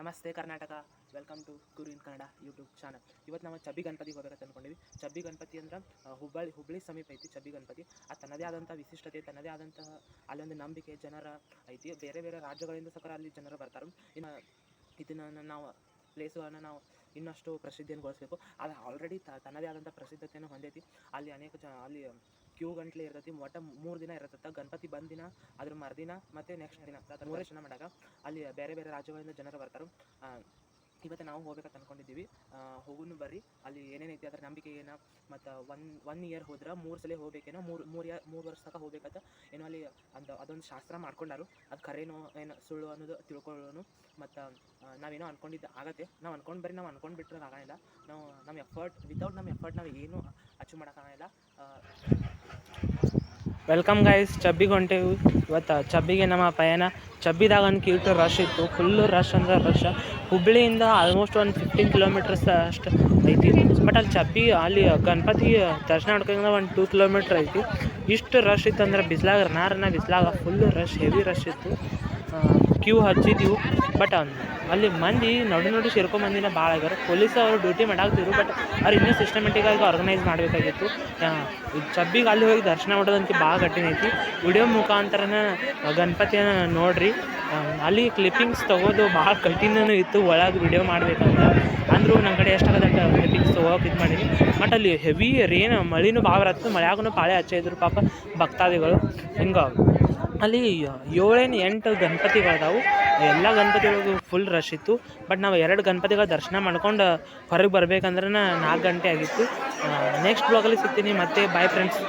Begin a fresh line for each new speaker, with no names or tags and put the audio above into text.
ನಮಸ್ತೆ Karnataka. Welcome to Guru in Kannada YouTube channel ಇವತ್ತು ನಾವು ಚಬ್ಬಿ ಗಣಪತಿಗೆ ಹೋಗ್ಬೇಕಂತ ಅನ್ಕೊಂಡಿವಿ ಚಬ್ಬಿ ಗಣಪತಿ ಅಂದ್ರೆ ಹುಬ್ಬಳ್ಳಿ ಹುಬ್ಬಳ್ಳಿ ಸಮೀಪ ಐತಿ ಚಬ್ಬಿ ಗಣಪತಿ ಆ, ತನ್ನದೇ ಆದಂಥ ವಿಶಿಷ್ಟತೆ, ತನ್ನದೇ ಆದಂತಹ ಅಲ್ಲೊಂದು ನಂಬಿಕೆ ಜನರ ಐತಿ. ಬೇರೆ ಬೇರೆ ರಾಜ್ಯಗಳಿಂದ ಸಹ ಅಲ್ಲಿ ಜನರು ಬರ್ತಾರೆ. ಇನ್ನು ಇದನ್ನು ನಾವು ಪ್ಲೇಸುಗಳನ್ನು ನಾವು ಇನ್ನಷ್ಟು ಪ್ರಸಿದ್ಧಿಯನ್ನು ಗೊಳಿಸ್ಬೇಕು. ಅದು ಆಲ್ರೆಡಿ ತನ್ನದೇ ಆದಂಥ ಪ್ರಸಿದ್ಧತೆಯನ್ನು ಹೊಂದೈತಿ. ಅಲ್ಲಿ ಅನೇಕ ಜ, ಅಲ್ಲಿ ಕ್ಯೂ ಗಂಟ್ಲೆ ಇರ್ತೈತಿ ಒಟ್ಟು ಮೂರು ದಿನ ಇರ್ತೈತೆ ಗಣಪತಿ ಬಂದ ದಿನ ಅದ್ರ ಮರುದಿನ, ಮತ್ತು ನೆಕ್ಸ್ಟ್ ದಿನ ಮೂರೇ ದಿನ ಮಾಡಾಗ ಅಲ್ಲಿ ಬೇರೆ ಬೇರೆ ರಾಜ್ಯಗಳಿಂದ ಜನರು ಬರ್ತಾರೆ. ಇವತ್ತು ನಾವು ಹೋಗ್ಬೇಕಂತ ಅನ್ಕೊಂಡಿದ್ದೀವಿ. ಹೋಗುನು ಬರ್ರಿ. ಅಲ್ಲಿ ಏನೇನು ಐತಿ ಅದ್ರ ನಂಬಿಕೆ ಏನು? ಮತ್ತು ಒನ್ ಒನ್ ಇಯರ್ ಹೋದ್ರೆ ಮೂರು ಸಲ ಹೋಗ್ಬೇಕೇನೋ? ಮೂರು ಮೂರು ಇಯರ್ ಮೂರು ವರ್ಷ ತನಕ ಹೋಗ್ಬೇಕಂತ ಏನೋ ಅಲ್ಲಿ ಅಂತ ಅದೊಂದು ಶಾಸ್ತ್ರ ಮಾಡ್ಕೊಂಡಾರು. ಅದು ಖರೇನೋ ಏನು ಸುಳ್ಳು ಅನ್ನೋದು ತಿಳ್ಕೊಳ್ಳೋನು. ಮತ್ತು ನಾವೇನೋ ಅನ್ಕೊಂಡಿದ್ದ ಆಗತ್ತೆ. ನಾವು ಅನ್ಕೊಂಡು ಬರ್ರಿ, ನಾವು ಅಂದ್ಕೊಂಡು ಬಿಟ್ರೆ ಆಗಂಗಿಲ್ಲ. ನಾವು ನಮ್ಮ ಎಫರ್ಟ್ ವಿತೌಟ್ ನಮ್ಮ ಎಫರ್ಟ್ ನಾವು ಏನು ಅಚೀವ್ ಮಾಡೋಕ್ಕಾಗಲ್ಲ ವೆಲ್ಕಮ್ ಗೈಸ್ ಚಬ್ಬಿಗೆ ಹೊಂಟೇವು ಇವತ್ತು ಚಬ್ಬಿಗೆ ನಮ್ಮ ಪಯಣ. ಚಬ್ಬಿದಾಗ ಒಂದು ಕಿಲೋಮೀಟರ್ ರಶ್ ಇತ್ತು. ಫುಲ್ಲು ರಶ್ ಅಂದ್ರೆ ರಶ್ ಹುಬ್ಬಳ್ಳಿಯಿಂದ ಆಲ್ಮೋಸ್ಟ್ ಒಂದು ಫಿಫ್ಟೀನ್ ಕಿಲೋಮೀಟರ್ಸ್ ಅಷ್ಟು ಐತಿ. ಬಟ್ ಅಲ್ಲಿ ಚಬ್ಬಿ ಅಲ್ಲಿ ಗಣಪತಿ ದರ್ಶನ ಮಾಡ್ಕೊಂಡ್ರೆ ಒಂದು ಟೂ ಕಿಲೋಮೀಟ್ರ್ ಐತಿ. ಇಷ್ಟು ರಶ್ ಇತ್ತು ಅಂದ್ರೆ ಬಿಸಿಲಾಗ ನಾರನ್ನ ಬಿಸಿಲಾಗ ಫುಲ್ಲು ರಶ್ ಹೆವಿ ರಶ್ ಇತ್ತು. ಕ್ಯೂ ಹಚ್ಚಿದ್ದೀವಿ ಬಟ್ ಅಲ್ಲಿ ಮಂದಿ ನೋಡಿ ನೋಡಿ ಸೇರ್ಕೊ ಮಂದಿನ ಭಾಳ ಆಗ್ಯಾರ ಪೊಲೀಸ್ ಅವರು ಡ್ಯೂಟಿ ಮಾಡಾಕ್ತಿದ್ರು ಬಟ್ ಅವ್ರು ಇನ್ನೂ ಸಿಸ್ಟಮೆಟಿಕ್ಕಾಗಿ ಆರ್ಗನೈಸ್ ಮಾಡಬೇಕಾಗಿತ್ತು. ಚಬ್ಬಿಗೆ ಅಲ್ಲಿ ಹೋಗಿ ದರ್ಶನ ಮಾಡೋದಂತ ಭಾಳ ಕಠಿಣ ವಿಡಿಯೋ ಮುಖಾಂತರನ ಗಣಪತಿಯನ್ನು ನೋಡ್ರಿ. ಅಲ್ಲಿ ಕ್ಲಿಪ್ಪಿಂಗ್ಸ್ ತೊಗೋದು ಭಾಳ ಕಠಿಣನೂ ಇತ್ತು, ಒಳಗೆ ವಿಡಿಯೋ ಮಾಡಬೇಕಂತ ಅಂದರೂ ನನ್ನ ಕಡೆ ಎಷ್ಟಾಗದ ಕ್ಲಿಪ್ಪಿಂಗ್ಸ್ ತೊಗೋಕೆ ಇದು ಮಾಡೀನಿ ಬಟ್ ಅಲ್ಲಿ ಹೆವಿ ರೇನ್ ಮಳಿನೂ ಭಾಳ ಬರತ್ತು ಮಳೆಯಾಗೂ ಪಾಳೆ ಹಚ್ಚಿದ್ರು ಪಾಪ ಭಕ್ತಾದಿಗಳು. ಹಿಂಗೆ, ಅಲ್ಲಿ ಏಳೇನು ಎಂಟು ಗಣಪತಿಗಳದಾವು. ಎಲ್ಲ ಗಣಪತಿಗಳಿಗೂ ಫುಲ್ ರಶ್ ಇತ್ತು. ಬಟ್ ನಾವು ಎರಡು ಗಣಪತಿಗಳ ದರ್ಶನ ಮಾಡ್ಕೊಂಡು ಹೊರಗೆ ಬರ್ಬೇಕಂದ್ರೆ ನಾಲ್ಕು ಗಂಟೆ ಆಗಿತ್ತು. ನೆಕ್ಸ್ಟ್ ಬ್ಲಾಗಲ್ಲಿ ಸಿಗ್ತೀನಿ. ಮತ್ತೆ ಬಾಯ್ ಫ್ರೆಂಡ್ಸ್